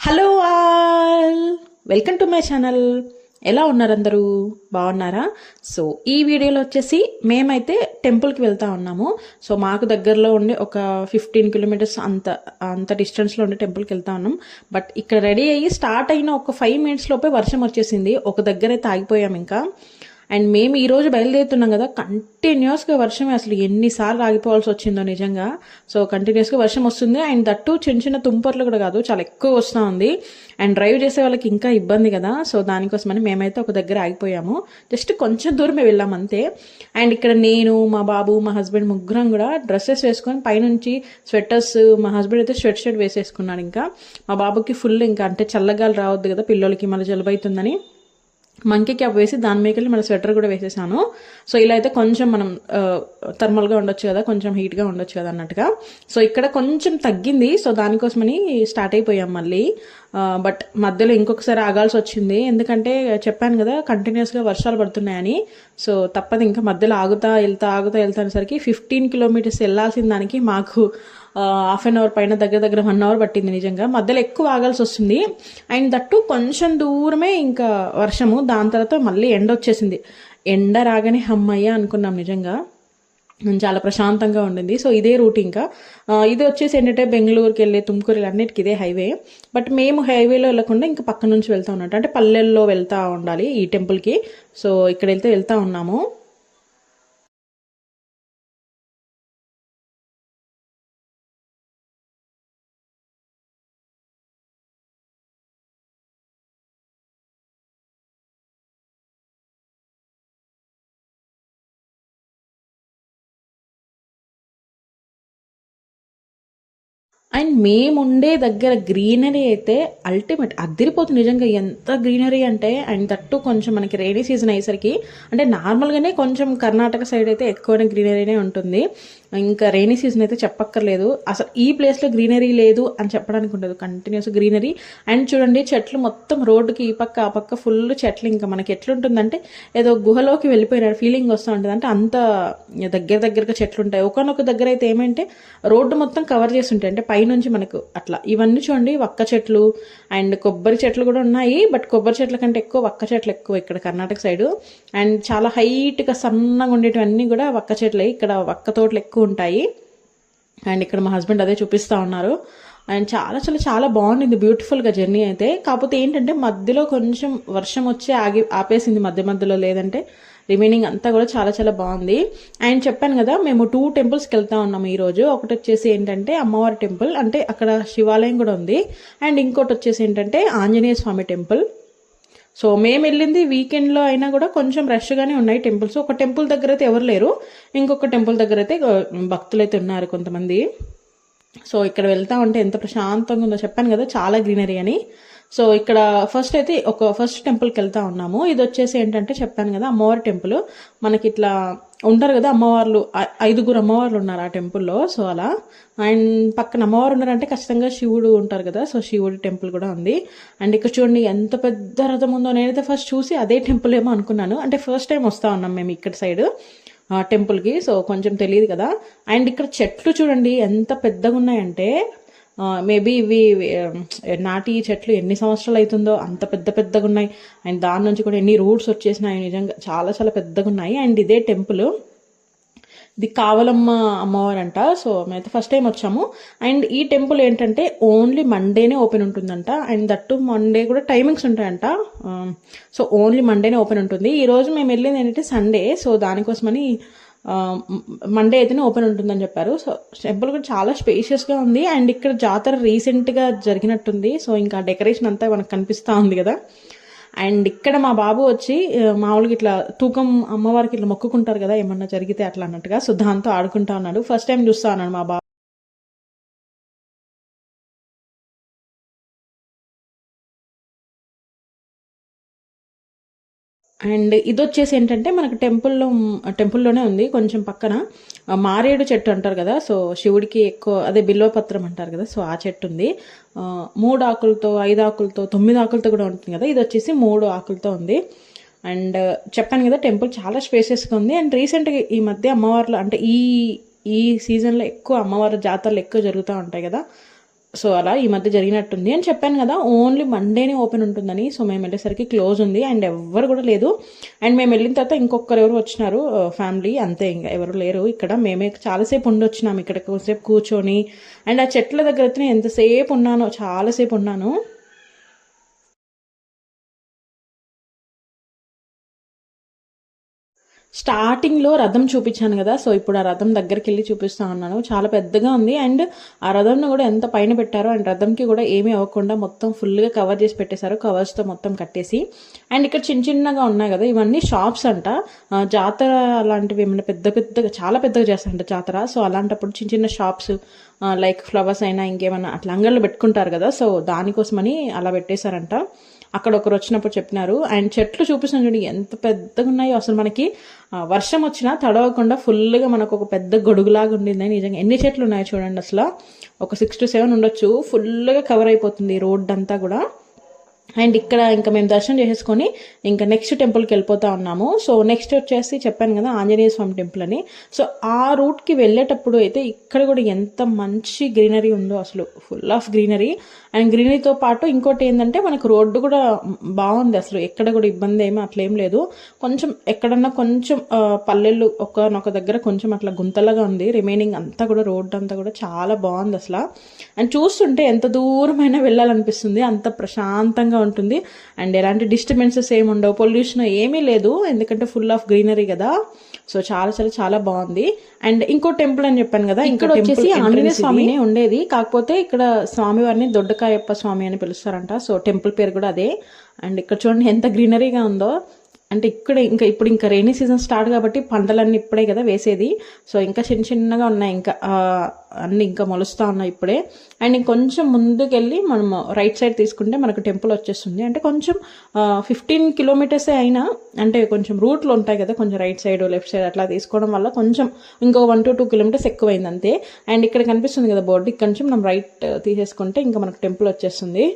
Hello all welcome to my channel ఎలా ఉన్నారు అందరూ బాగున్నారా? సో ఈ వీడియోలో వచ్చేసి మేమైతే టెంపుల్కి వెళ్తా ఉన్నాము. సో మాకు దగ్గరలో ఉండే ఒక ఫిఫ్టీన్ కిలోమీటర్స్ అంత అంత డిస్టెన్స్లో ఉండే టెంపుల్కి వెళ్తా ఉన్నాం. బట్ ఇక్కడ రెడీ అయ్యి స్టార్ట్ అయిన ఒక ఫైవ్ మినిట్స్ లోపే వర్షం వచ్చేసింది. ఒక దగ్గర అయితే ఇంకా. అండ్ మేము ఈరోజు బయలుదేరుతున్నాం కదా కంటిన్యూస్గా వర్షం అసలు ఎన్నిసార్లు ఆగిపోవాల్సి వచ్చిందో నిజంగా. సో కంటిన్యూస్గా వర్షం వస్తుంది. అండ్ దట్టు చిన్న చిన్న తుంపర్లు కూడా కాదు చాలా ఎక్కువ వస్తూ ఉంది. అండ్ డ్రైవ్ చేసే వాళ్ళకి ఇంకా ఇబ్బంది కదా. సో దానికోసమని మేమైతే ఒక దగ్గర ఆగిపోయాము. జస్ట్ కొంచెం దూరమే వెళ్ళాం అంతే. అండ్ ఇక్కడ నేను మా బాబు మా హస్బెండ్ ముగ్గురం కూడా డ్రెస్సెస్ వేసుకొని పైనుంచి స్వెటర్స్ మా హస్బెండ్ అయితే స్వెట్ షర్ట్ వేసేసుకున్నాడు ఇంకా. మా బాబుకి ఫుల్ ఇంకా అంటే చల్లగాలి రావద్దు కదా పిల్లలకి మళ్ళీ జలుబైతుందని అవుతుందని. మంకీ క్యాప్ వేసి దాని మీకెళ్ళి మన స్వెటర్ కూడా వేసేసాను. సో ఇలా అయితే కొంచెం మనం థర్మల్గా ఉండొచ్చు కదా కొంచెం హీట్గా ఉండొచ్చు కదా అన్నట్టుగా. సో ఇక్కడ కొంచెం తగ్గింది. సో దానికోసమని స్టార్ట్ అయిపోయాం మళ్ళీ. బట్ మధ్యలో ఇంకొకసారి ఆగాల్సి వచ్చింది. ఎందుకంటే చెప్పాను కదా కంటిన్యూస్గా వర్షాలు పడుతున్నాయని. సో తప్పదు ఇంకా మధ్యలో ఆగుతా వెళ్తా ఆగుతా వెళ్తా అనేసరికి ఫిఫ్టీన్ కిలోమీటర్స్ వెళ్ళాల్సిన దానికి మాకు హాఫ్ అన్ అవర్ పైన దగ్గర దగ్గర వన్ అవర్ పట్టింది నిజంగా. మధ్యలో ఎక్కువ ఆగాల్సి వస్తుంది. అండ్ దట్టు కొంచెం దూరమే ఇంకా వర్షము. దాని తర్వాత మళ్ళీ ఎండ వచ్చేసింది. ఎండ రాగానే హమ్మయ్య అనుకున్నాం నిజంగా. చాలా ప్రశాంతంగా ఉండింది. సో ఇదే రూట్ ఇంకా. ఇది వచ్చేసి ఏంటంటే బెంగళూరుకి వెళ్ళే తుమ్కూరు అన్నిటికీ ఇదే హైవే బట్ మేము హైవేలో వెళ్ళకుండా ఇంకా పక్క నుంచి వెళ్తా ఉన్నట్టు. అంటే పల్లెల్లో వెళ్తూ ఉండాలి ఈ టెంపుల్కి సో ఇక్కడ వెళ్తే వెళ్తూ ఉన్నాము. అండ్ మేముండే దగ్గర గ్రీనరీ అయితే అల్టిమేట్ అదిరిపోతుంది. నిజంగా ఎంత గ్రీనరీ అంటే అండ్ తట్టు కొంచెం మనకి రైనీ సీజన్ అయ్యేసరికి అంటే నార్మల్గానే కొంచెం కర్ణాటక సైడ్ అయితే ఎక్కువనే గ్రీనరీనే ఉంటుంది. ఇంకా రైనీ సీజన్ అయితే చెప్పక్కర్లేదు. అసలు ఈ ప్లేస్లో గ్రీనరీ లేదు అని చెప్పడానికి ఉండదు. కంటిన్యూస్ గ్రీనరీ అండ్ చూడండి చెట్లు మొత్తం రోడ్డుకి ఈ పక్క ఆ పక్క ఫుల్ చెట్లు ఇంకా మనకి ఎట్లుంటుందంటే ఏదో గుహలోకి వెళ్ళిపోయిన ఫీలింగ్ వస్తూ ఉంటుంది. అంటే అంత దగ్గర దగ్గరగా చెట్లు ఉంటాయి. ఒకనొక దగ్గర అయితే ఏమంటే రోడ్డు మొత్తం కవర్ చేసి ఉంటాయి. అంటే పైనుంచి మనకు అట్లా. ఇవన్నీ చూడండి వక్క చెట్లు అండ్ కొబ్బరి చెట్లు కూడా ఉన్నాయి. బట్ కొబ్బరి చెట్ల కంటే ఎక్కువ వక్క చెట్లు ఎక్కువ ఇక్కడ కర్ణాటక సైడ్ అండ్ చాలా హైట్గా సన్నగా ఉండేటివన్నీ కూడా వక్క చెట్లే. ఇక్కడ వక్క తోటలు ఎక్కువ ఉంటాయి. అండ్ ఇక్కడ మా హస్బెండ్ అదే చూపిస్తూ ఉన్నారు. అండ్ చాలా చాలా చాలా బాగుండింది బ్యూటిఫుల్గా జర్నీ అయితే. కాకపోతే ఏంటంటే మధ్యలో కొంచెం వర్షం వచ్చి ఆగి ఆపేసింది మధ్య మధ్యలో లేదంటే రిమైనింగ్ అంతా కూడా చాలా చాలా బాగుంది. అండ్ చెప్పాను కదా మేము టూ టెంపుల్స్కి వెళ్తా ఉన్నాము ఈరోజు ఒకటి వచ్చేసి ఏంటంటే అమ్మవారి టెంపుల్ అంటే అక్కడ శివాలయం కూడా ఉంది. అండ్ ఇంకోటి వచ్చేసి ఏంటంటే ఆంజనేయ స్వామి టెంపుల్. సో మేము వెళ్ళింది వీకెండ్లో అయినా కూడా కొంచెం రష్గానే ఉన్నాయి టెంపుల్స్ ఒక టెంపుల్ దగ్గర అయితే ఎవరు లేరు. ఇంకొక టెంపుల్ దగ్గర అయితే భక్తులు అయితే ఉన్నారు కొంతమంది. సో ఇక్కడ వెళ్తా ఉంటే ఎంత ప్రశాంతంగా ఉందో చెప్పాను కదా చాలా గ్రీనరీ అని. సో ఇక్కడ ఫస్ట్ అయితే ఒక ఫస్ట్ టెంపుల్కి వెళ్తా ఉన్నాము. ఇది వచ్చేసి ఏంటంటే చెప్పాను కదా అమ్మవారి టెంపుల్ మనకి ఇట్లా ఉంటారు కదా అమ్మవార్లు. ఐదుగురు అమ్మవార్లు ఉన్నారు ఆ టెంపుల్లో. సో అలా. అండ్ పక్కన అమ్మవారు ఉన్నారంటే ఖచ్చితంగా శివుడు ఉంటారు కదా. సో శివుడి టెంపుల్ కూడా ఉంది. అండ్ ఇక్కడ చూడండి ఎంత పెద్ద రథం ఉందో నేనైతే ఫస్ట్ చూసి అదే టెంపుల్ ఏమో అనుకున్నాను. అంటే ఫస్ట్ టైం వస్తా ఉన్నాం మేము ఇక్కడ సైడ్ టెంపుల్కి సో కొంచెం తెలియదు కదా. అండ్ ఇక్కడ చెట్లు చూడండి ఎంత పెద్దగా ఉన్నాయంటే మేబీ ఇవి నాటి చెట్లు ఎన్ని సంవత్సరాలు అవుతుందో అంత పెద్ద పెద్దగా ఉన్నాయి. అండ్ దాని నుంచి కూడా ఎన్ని రూట్స్ వచ్చేసినాయి నిజంగా చాలా చాలా పెద్దగా ఉన్నాయి. అండ్ ఇదే టెంపుల్. ఇది కావలమ్మ అమ్మవారు అంట సో మేమైతే ఫస్ట్ టైం వచ్చాము. అండ్ ఈ టెంపుల్ ఏంటంటే ఓన్లీ మండేనే ఓపెన్ ఉంటుందంట. అండ్ దట్టు మండే కూడా టైమింగ్స్ ఉంటాయంట. సో ఓన్లీ మండేనే ఓపెన్ ఉంటుంది. ఈరోజు మేము వెళ్ళింది ఏంటంటే సండే సో దానికోసమని మండే అయితేనే ఓపెన్ ఉంటుందని చెప్పారు. సో టెంపుల్ కూడా చాలా స్పేషియస్గా ఉంది. అండ్ ఇక్కడ జాతర రీసెంట్గా జరిగినట్టుంది. సో ఇంకా డెకరేషన్ అంతా మనకు కనిపిస్తూ ఉంది కదా. అండ్ ఇక్కడ మా బాబు వచ్చి మామూలుగా ఇట్లా తూకం అమ్మవారికి ఇట్లా మొక్కుకుంటారు కదా ఏమన్నా జరిగితే అట్లా అన్నట్టుగా. సో దాంతో ఆడుకుంటా ఉన్నాడు. ఫస్ట్ టైం చూస్తా ఉన్నాడు మా బాబు. అండ్ ఇది వచ్చేసి ఏంటంటే మనకు టెంపుల్లో టెంపుల్లోనే ఉంది కొంచెం పక్కన. మారేడు చెట్టు అంటారు కదా సో శివుడికి ఎక్కువ అదే బిల్వపత్రం అంటారు కదా సో ఆ చెట్టు ఉంది. మూడు ఆకులతో ఐదు ఆకులతో తొమ్మిది ఆకులతో కూడా ఉంటుంది కదా ఇది వచ్చేసి మూడు ఆకులతో ఉంది. అండ్ చెప్పాను కదా టెంపుల్ చాలా స్పేసెస్గా ఉంది. అండ్ రీసెంట్గా ఈ మధ్య అమ్మవార్లు అంటే ఈ ఈ సీజన్లో ఎక్కువ అమ్మవారి జాతరలు ఎక్కువ జరుగుతూ ఉంటాయి కదా సో అలా ఈ మధ్య జరిగినట్టుంది. అని చెప్పాను కదా ఓన్లీ మండేనే ఓపెన్ ఉంటుందని. సో మేము వెళ్ళేసరికి క్లోజ్ ఉంది. అండ్ ఎవ్వరు కూడా లేదు. అండ్ మేము వెళ్ళిన తర్వాత ఇంకొకరు ఎవరు వచ్చినారు? ఫ్యామిలీ అంతే ఇంకా. ఎవరు లేరు ఇక్కడ. మేమే చాలాసేపు ఉండి వచ్చినాము ఇక్కడ కొంతసేపు కూర్చొని. అండ్ ఆ చెట్ల దగ్గర అయితే ఎంతసేపు ఉన్నానో చాలాసేపు ఉన్నాను. స్టార్టింగ్లో రథం చూపించాను కదా సో ఇప్పుడు ఆ రథం దగ్గరికి వెళ్ళి చూపిస్తా ఉన్నాను. చాలా పెద్దగా ఉంది అండ్ ఆ రథంను కూడా ఎంత పైన పెట్టారో అండ్ రథంకి కూడా ఏమీ అవ్వకుండా మొత్తం ఫుల్గా కవర్ చేసి పెట్టేశారు కవర్స్తో మొత్తం కట్టేసి. అండ్ ఇక్కడ చిన్న చిన్నగా ఉన్నాయి కదా ఇవన్నీ షాప్స్ అంట. జాతర అలాంటివి ఏమైనా పెద్ద పెద్దగా చాలా పెద్దగా చేస్తారంట జాతర. సో అలాంటప్పుడు చిన్న చిన్న షాప్స్ లైక్ ఫ్లవర్స్ అయినా ఇంకేమైనా అట్లా అంగళ్ళు పెట్టుకుంటారు కదా సో దానికోసమని అలా పెట్టేశారంట. అక్కడ ఒకరు వచ్చినప్పుడు చెప్పినారు. అండ్ చెట్లు చూపిస్తున్నాను చూడండి ఎంత పెద్దగా ఉన్నాయో. అసలు మనకి వర్షం వచ్చినా తడవకుండా ఫుల్గా మనకు ఒక పెద్ద గొడుగులాగా ఉండింది. నిజంగా ఎన్ని చెట్లు ఉన్నాయో చూడండి అసలు. ఒక సిక్స్ టు సెవెన్ ఉండొచ్చు. ఫుల్గా కవర్ అయిపోతుంది రోడ్ అంతా కూడా. అండ్ ఇక్కడ ఇంకా మేము దర్శనం చేసేసుకొని ఇంకా నెక్స్ట్ టెంపుల్కి వెళ్ళిపోతా ఉన్నాము. సో నెక్స్ట్ వచ్చేసి చెప్పాను కదా ఆంజనేయ స్వామి టెంపుల్ అని. సో ఆ రూట్కి వెళ్ళేటప్పుడు అయితే ఇక్కడ కూడా ఎంత మంచి గ్రీనరీ ఉందో అసలు. ఫుల్ ఆఫ్ గ్రీనరీ అండ్ గ్రీనరీతో పాటు ఇంకోటి ఏంటంటే మనకు రోడ్డు కూడా బాగుంది అసలు. ఎక్కడ కూడా ఇబ్బంది ఏమీ అట్లేం లేదు. కొంచెం ఎక్కడన్నా కొంచెం పల్లెళ్ళు ఒకనొక దగ్గర కొంచెం అట్లా గుంతలుగా ఉంది. రిమైనింగ్ అంతా కూడా రోడ్డు అంతా కూడా చాలా బాగుంది అసలు. అండ్ చూస్తుంటే ఎంత దూరమైనా వెళ్ళాలనిపిస్తుంది. అంత ప్రశాంతంగా ఉంటుంది. అండ్ ఎలాంటి డిస్టర్బెన్సెస్ ఏమి ఉండవు. పొల్యూషన్ ఏమీ లేదు. ఎందుకంటే ఫుల్ ఆఫ్ గ్రీనరీ కదా. సో చాలా చాలా చాలా బాగుంది. అండ్ ఇంకో టెంపుల్ అని చెప్పాను కదా. ఇక్కడ వచ్చేసి ఆంజనేయ స్వామినే ఉండేది. కాకపోతే ఇక్కడ స్వామివారిని దొడ్డకాయప్ప స్వామి అని పిలుస్తారంట. సో టెంపుల్ పేరు కూడా అదే. అండ్ ఇక్కడ చూడండి ఎంత గ్రీనరీగా ఉందో. అంటే ఇక్కడ ఇంకా ఇప్పుడు ఇంకా రైనీ సీజన్ స్టార్ట్ కాబట్టి పంటలన్నీ ఇప్పుడే కదా వేసేది. సో ఇంకా చిన్న చిన్నగా ఉన్నాయి. ఇంకా అన్నీ అన్ని ఇంకా మొలుస్తూ ఉన్నాయి ఇప్పుడే. అండ్ ఇంకొంచెం ముందుకెళ్ళి మనం రైట్ సైడ్ తీసుకుంటే మనకు టెంపుల్ వచ్చేస్తుంది. అంటే కొంచెం ఫిఫ్టీన్ కిలోమీటర్సే అయినా అంటే కొంచెం రూట్లు ఉంటాయి కదా కొంచెం రైట్ సైడ్ లెఫ్ట్ సైడ్ అట్లా తీసుకోవడం వల్ల కొంచెం ఇంకో వన్ టు టూ కిలోమీటర్స్ ఎక్కువైంది అంతే. అండ్ ఇక్కడ కనిపిస్తుంది కదా బోర్డు ఇక్కడ నుంచి మనం రైట్ తీసేసుకుంటే ఇంకా మనకు టెంపుల్ వచ్చేస్తుంది.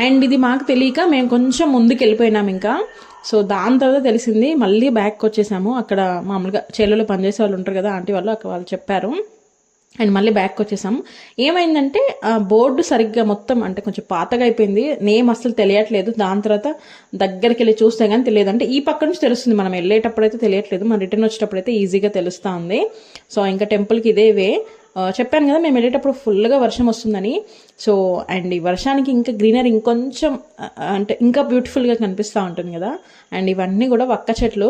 అండ్ ఇది మాకు తెలియక మేము కొంచెం ముందుకు వెళ్ళిపోయినాం ఇంకా. సో దాని తర్వాత తెలిసింది మళ్ళీ బ్యాక్ వచ్చేసాము అక్కడ మామూలుగా చేలలో పనిచేసే వాళ్ళు ఉంటారు కదా ఆంటీ వాళ్ళు అక్కడ వాళ్ళు చెప్పారు. అండ్ మళ్ళీ బ్యాక్ వచ్చేసాం ఏమైందంటే ఆ బోర్డు సరిగ్గా మొత్తం అంటే కొంచెం పాతగా అయిపోయింది. నేమ్ అసలు తెలియట్లేదు. దాని తర్వాత దగ్గరికి వెళ్ళి చూస్తే కానీ తెలియదు. అంటే ఈ పక్క నుంచి తెలుస్తుంది మనం వెళ్ళేటప్పుడు అయితే తెలియట్లేదు. మనం రిటర్న్ వచ్చేటప్పుడు అయితే ఈజీగా తెలుస్తూ ఉంది సో ఇంకా టెంపుల్కి ఇదే వే. చెప్పాను కదా మేము వెళ్ళేటప్పుడు ఫుల్గా వర్షం వస్తుందని. సో అండ్ ఈ వర్షానికి ఇంకా గ్రీనరీ ఇంకొంచెం అంటే ఇంకా బ్యూటిఫుల్గా కనిపిస్తూ ఉంటుంది కదా. అండ్ ఇవన్నీ కూడా వక్క చెట్లు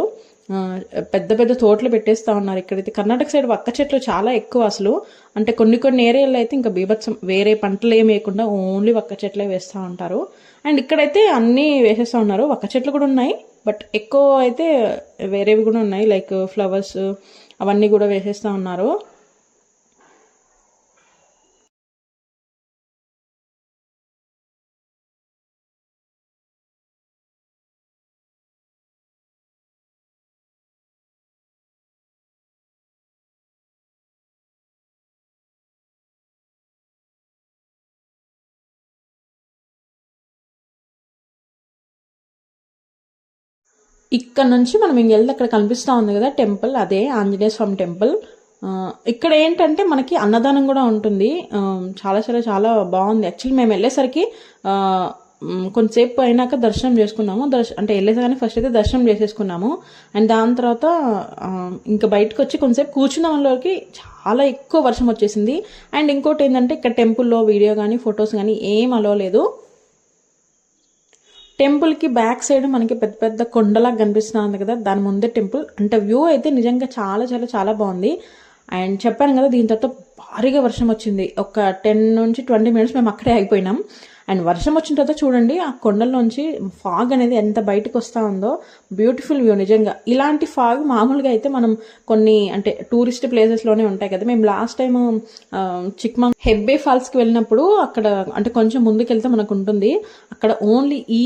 పెద్ద పెద్ద తోటలు పెట్టేస్తూ ఉన్నారు ఇక్కడైతే. కర్ణాటక సైడ్ వక్క చెట్లు చాలా ఎక్కువ అసలు. అంటే కొన్ని కొన్ని ఏరియాలో అయితే ఇంకా బీభత్సం వేరే పంటలు ఏమి వేయకుండా ఓన్లీ వక్క చెట్లే వేస్తూ ఉంటారు. అండ్ ఇక్కడైతే అన్నీ వేసేస్తూ ఉన్నారు. వక్క చెట్లు కూడా ఉన్నాయి బట్ ఎక్కువ అయితే వేరేవి కూడా ఉన్నాయి లైక్ ఫ్లవర్స్ అవన్నీ కూడా వేసేస్తూ ఉన్నారు. ఇక్కడ నుంచి మనం ఇంకెళ్ళి అక్కడ కనిపిస్తూ ఉంది కదా టెంపుల్ అదే ఆంజనేయ స్వామి టెంపుల్. ఇక్కడ ఏంటంటే మనకి అన్నదానం కూడా ఉంటుంది. చాలా చాలా చాలా బాగుంది. యాక్చువల్లీ మేము వెళ్ళేసరికి కొంతసేపు అయినాక దర్శనం చేసుకున్నాము. దర్శ అంటే వెళ్ళేసరికి ఫస్ట్ అయితే దర్శనం చేసేసుకున్నాము. అండ్ దాని తర్వాత ఇంకా బయటకు వచ్చి కొంతసేపు కూర్చున్న వాళ్ళకి చాలా ఎక్కువ వర్షం వచ్చేసింది. అండ్ ఇంకోటి ఏంటంటే ఇక్కడ టెంపుల్లో వీడియో కానీ ఫొటోస్ కానీ ఏం అలవలేదు టెంపుల్కి బ్యాక్ సైడ్ మనకి పెద్ద పెద్ద కొండలాగా కనిపిస్తుంది కదా దాని ముందే టెంపుల్. అంటే వ్యూ అయితే నిజంగా చాలా చాలా చాలా బాగుంది. అండ్ చెప్పాను కదా దీని తర్వాత భారీగా వర్షం వచ్చింది. ఒక టెన్ నుంచి ట్వంటీ మినిట్స్ మేము అక్కడే ఆగిపోయినాం. అండ్ వర్షం వచ్చిన తర్వాత చూడండి ఆ కొండల్లోంచి ఫాగ్ అనేది ఎంత బయటకు వస్తూ ఉందో బ్యూటిఫుల్ వ్యూ నిజంగా. ఇలాంటి ఫాగ్ మామూలుగా అయితే మనం కొన్ని అంటే టూరిస్ట్ ప్లేసెస్లోనే ఉంటాయి కదా. మేము లాస్ట్ టైం చిక్మంగ్ హెబ్బే ఫాల్స్కి వెళ్ళినప్పుడు అక్కడ అంటే కొంచెం ముందుకెళ్తే మనకు ఉంటుంది అక్కడ ఓన్లీ ఈ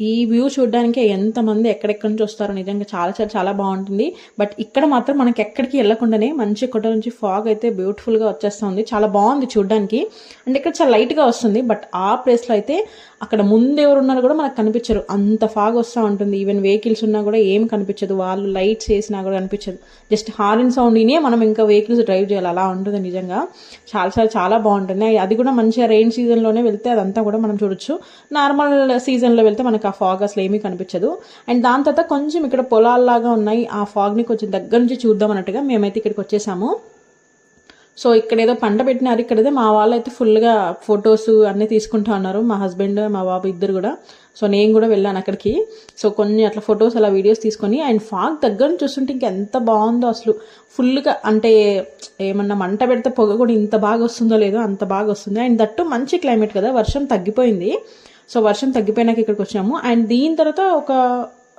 ఈ వ్యూ చూడడానికి ఎంతమంది ఎక్కడెక్కడి నుంచి వస్తారో నిజంగా చాలా చాలా చాలా బాగుంటుంది. బట్ ఇక్కడ మాత్రం మనకి ఎక్కడికి వెళ్ళకుండానే మంచి కొట్ట నుంచి ఫాగ్ అయితే బ్యూటిఫుల్గా వచ్చేస్తుంది. చాలా బాగుంది చూడడానికి. అంటే ఇక్కడ చాలా లైట్గా వస్తుంది. బట్ ఆ ప్లేస్లో అయితే అక్కడ ముందు ఎవరు ఉన్నారో కూడా మనకు కనిపించరు. అంత ఫాగ్ వస్తూ ఉంటుంది. ఈవెన్ వెహికల్స్ ఉన్నా కూడా ఏం కనిపించదు. వాళ్ళు లైట్స్ వేసినా కూడా కనిపించదు. జస్ట్ హార్న్ సౌండ్ ఇనే మనం ఇంకా వెహికల్స్ డ్రైవ్ చేయాలి. అలా ఉంటుంది నిజంగా. చాలా చాలా చాలా బాగుంటుంది. అది కూడా మంచిగా రెయిన్ సీజన్లోనే వెళ్తే అదంతా కూడా మనం చూడొచ్చు. నార్మల్ సీజన్లో వెళ్తే మనకు ఆ ఫాగ్ అసలు ఏమీ కనిపించదు. అండ్ దాని తర్వాత కొంచెం ఇక్కడ పొలాల్లాగా ఉన్నాయి. ఆ ఫాగ్ని కొంచెం దగ్గర నుంచి చూద్దాం అన్నట్టుగా మేమైతే ఇక్కడికి వచ్చేసాము. సో ఇక్కడ ఏదో పంట పెట్టినారు. ఇక్కడైతే మా వాళ్ళు అయితే ఫుల్గా ఫొటోస్ అన్నీ తీసుకుంటా ఉన్నారు. మా హస్బెండ్ మా బాబు ఇద్దరు కూడా. సో నేను కూడా వెళ్ళాను అక్కడికి. సో కొన్ని అట్లా ఫొటోస్ అలా వీడియోస్ తీసుకొని అండ్ ఫాగ్ దగ్గర నుంచి చూస్తుంటే ఇంకెంత బాగుందో అసలు. ఫుల్గా అంటే ఏమన్నా మంట పెడితే పొగ కూడా ఇంత బాగా వస్తుందో లేదో అంత బాగా వస్తుంది. అండ్ దట్టు మంచి క్లైమేట్ కదా. వర్షం తగ్గిపోయింది. సో వర్షం తగ్గిపోయినాక ఇక్కడికి వచ్చాము అండ్ దీని తర్వాత ఒక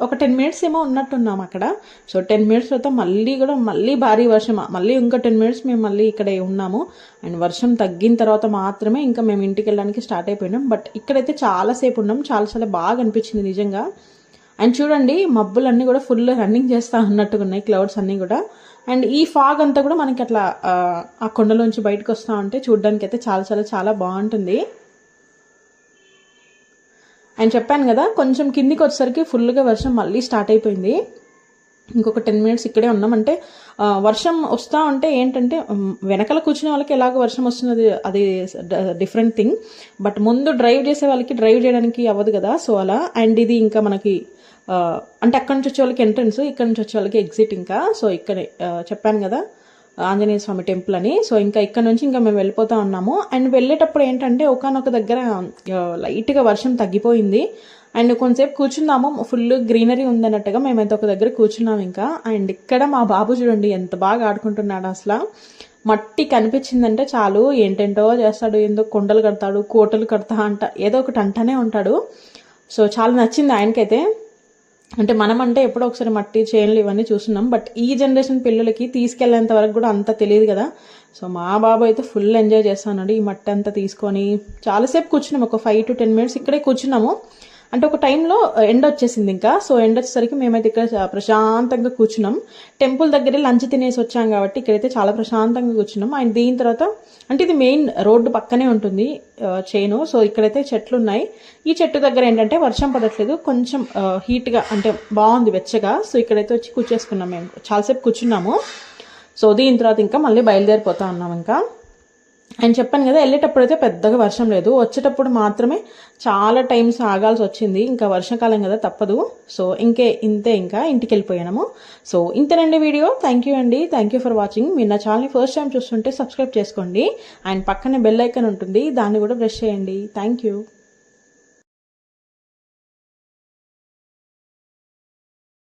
ఒక టెన్ మినిట్స్ ఏమో ఉన్నట్టున్నాం అక్కడ. సో టెన్ మినిట్స్ తర్వాత మళ్ళీ కూడా మళ్ళీ భారీ వర్షం. మళ్ళీ ఇంకా టెన్ మినిట్స్ మేము మళ్ళీ ఇక్కడే ఉన్నాము. అండ్ వర్షం తగ్గిన తర్వాత మాత్రమే ఇంకా మేము ఇంటికి వెళ్ళడానికి స్టార్ట్ అయిపోయినాం. బట్ ఇక్కడైతే చాలాసేపు ఉన్నాం. చాలా చాలా బాగా అనిపించింది నిజంగా. అండ్ చూడండి మబ్బులన్నీ కూడా ఫుల్ రన్నింగ్ చేస్తా ఉన్నట్టుగా ఉన్నాయి క్లౌడ్స్ అన్నీ కూడా. అండ్ ఈ ఫాగ్ అంతా కూడా మనకి అట్లా ఆ కొండలోంచి బయటకు వస్తూ ఉంటే చూడడానికి అయితే చాలా చాలా చాలా బాగుంటుంది. ఆయన చెప్పాను కదా కొంచెం కిందికి వచ్చేసరికి ఫుల్గా వర్షం మళ్ళీ స్టార్ట్ అయిపోయింది. ఇంకొక టెన్ మినిట్స్ ఇక్కడే ఉన్నాం. అంటే వర్షం వస్తూ ఉంటే ఏంటంటే వెనకాల కూర్చునే వాళ్ళకి ఎలాగ వర్షం వస్తున్నది అది డిఫరెంట్ థింగ్ బట్ ముందు డ్రైవ్ చేసే వాళ్ళకి డ్రైవ్ చేయడానికి అవ్వదు కదా సో అలా. అండ్ ఇది ఇంకా మనకి అంటే అక్కడి నుంచి వచ్చే వాళ్ళకి ఎంట్రన్స్ ఇక్కడ నుంచి వచ్చే వాళ్ళకి ఎగ్జిట్ ఇంకా. సో ఇక్కడ చెప్పాను కదా ఆంజనేయ స్వామి టెంపుల్ అని. సో ఇంకా ఇక్కడ నుంచి ఇంకా మేము వెళ్ళిపోతా ఉన్నాము. అండ్ వెళ్ళేటప్పుడు ఏంటంటే ఒకనొక దగ్గర లైట్గా వర్షం తగ్గిపోయింది. అండ్ కొంతసేపు కూర్చున్నాము ఫుల్ గ్రీనరీ ఉందన్నట్టుగా మేమైతే ఒక దగ్గర కూర్చున్నాము ఇంకా. అండ్ ఇక్కడ మా బాబు చూడండి ఎంత బాగా ఆడుకుంటున్నాడు అసలు. మట్టి కనిపించిందంటే చాలు. ఏంటేంటో చేస్తాడు ఏందో కొండలు కడతాడు కోటలు కడతా అంట ఏదో ఒకటి అంటానే ఉంటాడు. సో చాలా నచ్చింది ఆయనకైతే. అంటే మనం అంటే ఎప్పుడో ఒకసారి మట్టి చేనులు ఇవన్నీ చూస్తున్నాం. బట్ ఈ జనరేషన్ పిల్లలకి తీసుకెళ్ళేంత వరకు కూడా అంత తెలియదు కదా. సో మా బాబు అయితే ఫుల్ ఎంజాయ్ చేస్తానండి ఈ మట్టి అంతా తీసుకొని. చాలాసేపు కూర్చున్నాం. ఒక ఫైవ్ టు టెన్ మినిట్స్ ఇక్కడే కూర్చున్నాము. అంటే ఒక టైంలో ఎండ్ వచ్చేసింది ఇంకా. సో ఎండ్ వచ్చేసరికి మేమైతే ఇక్కడ ప్రశాంతంగా కూర్చున్నాం. టెంపుల్ దగ్గరే లంచ్ తినేసి వచ్చాం కాబట్టి ఇక్కడైతే చాలా ప్రశాంతంగా కూర్చున్నాం. అండ్ దీని తర్వాత అంటే ఇది మెయిన్ రోడ్డు పక్కనే ఉంటుంది చేను. సో ఇక్కడైతే చెట్లు ఉన్నాయి ఈ చెట్టు దగ్గర ఏంటంటే వర్షం పడట్లేదు. కొంచెం హీట్గా అంటే బాగుంది వెచ్చగా. సో ఇక్కడైతే వచ్చి కూర్చేసుకున్నాం మేము. చాలాసేపు కూర్చున్నాము. సో దీని తర్వాత ఇంకా మళ్ళీ బయలుదేరిపోతా ఉన్నాం ఇంకా. ఆయన చెప్పాను కదా వెళ్ళేటప్పుడు అయితే పెద్దగా వర్షం లేదు. వచ్చేటప్పుడు మాత్రమే చాలా టైమ్స్ ఆగాల్సి వచ్చింది. ఇంకా వర్షాకాలం కదా తప్పదు. సో ఇంకే ఇంతే ఇంకా ఇంటికి వెళ్ళిపోయాము. సో ఇంతేనండి వీడియో. థ్యాంక్ యూ అండి. థ్యాంక్ యూ ఫర్ వాచింగ్ మీరు నా ఛానల్ని ఫస్ట్ టైం చూస్తుంటే సబ్స్క్రైబ్ చేసుకోండి. అండ్ పక్కనే బెల్ ఐకన్ ఉంటుంది. దాన్ని కూడా ప్రెస్ చేయండి. Thank you